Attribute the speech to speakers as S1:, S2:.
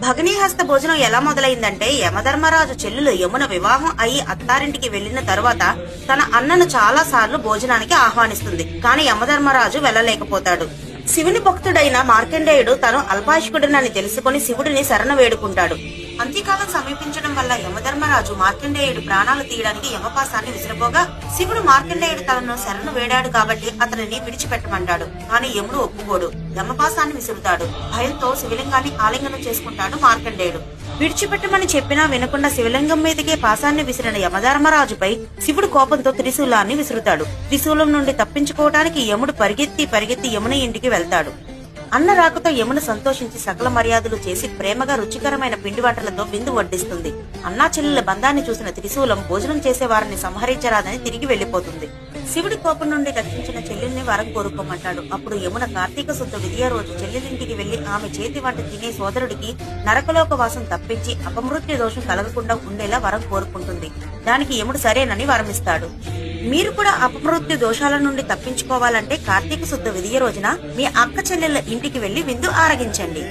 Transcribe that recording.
S1: భగ్నీహస్త భోజనం ఎలా మొదలైందంటే యమధర్మరాజు చెల్లెలు యమున వివాహం అయి అత్తారింటికి వెళ్ళిన తరువాత తన అన్నను చాలా సార్లు భోజనానికి ఆహ్వానిస్తుంది. కానీ యమధర్మరాజు వెళ్ళలేకపోతాడు. శివుని భక్తుడైన మార్కండేయుడు తను అల్పాయుష్కుడినని తెలుసుకుని శివుడిని శరణ వేడుకుంటాడు. అంత్యకాలం సమీపించడం వల్ల యమధర్మరాజు మార్కండేయుడు ప్రాణాలు తీయడానికి యమపాసాన్ని విసిరపోగా శివుడు మార్కండేయుడు తనను శరణు వేడాడు కాబట్టి అతనిని విడిచిపెట్టమంటాడు. కానీ యముడు ఒప్పుకోడు. యమపాసాన్ని విసురుతాడు. భయంతో శివలింగాన్ని ఆలింగనం చేసుకుంటాడు మార్కండేయుడు. విడిచిపెట్టమని చెప్పినా వినకుండా శివలింగం మీదకే పాసాన్ని విసిరిన యమధర్మరాజుపై శివుడు కోపంతో త్రిశూలాన్ని విసురుతాడు. త్రిశూలం నుండి తప్పించుకోవటానికి యముడు పరిగెత్తి పరిగెత్తి యమున ఇంటికి వెళ్తాడు. అన్న రాకతో యమున సంతోషించి సకల మర్యాదలు చేసి ప్రేమగా రుచికరమైన పిండి వంటలతో విందు వడ్డిస్తుంది. అన్నా చెల్లెల బంధాన్ని చూసిన త్రిశూలం భోజనం చేసే వారిని సంహరించరాదని తిరిగి వెళ్ళిపోతుంది శివుడి కోపం నుండి రక్షించిన చెల్లెల్ని వరం కోరుకోమంటాడు. అప్పుడు యమున కార్తీక శుద్ధ విద్యా రోజు చెల్లెలింటికి వెళ్ళి ఆమె చేతి వంట తినే సోదరుడికి నరకలోక వాసం తప్పించి అపమృత్యు దోషం కలగకుండా ఉండేలా వరం కోరుకుంటుంది. దానికి యముడు సరేనని వరమిస్తాడు. మీరు కూడా అపమృత్యు దోషాల నుండి తప్పించుకోవాలంటే కార్తీక శుద్ధ విధియ రోజున మీ అక్క చెల్లెళ్ళ ఇంటికి వెళ్ళి విందు ఆరగించండి.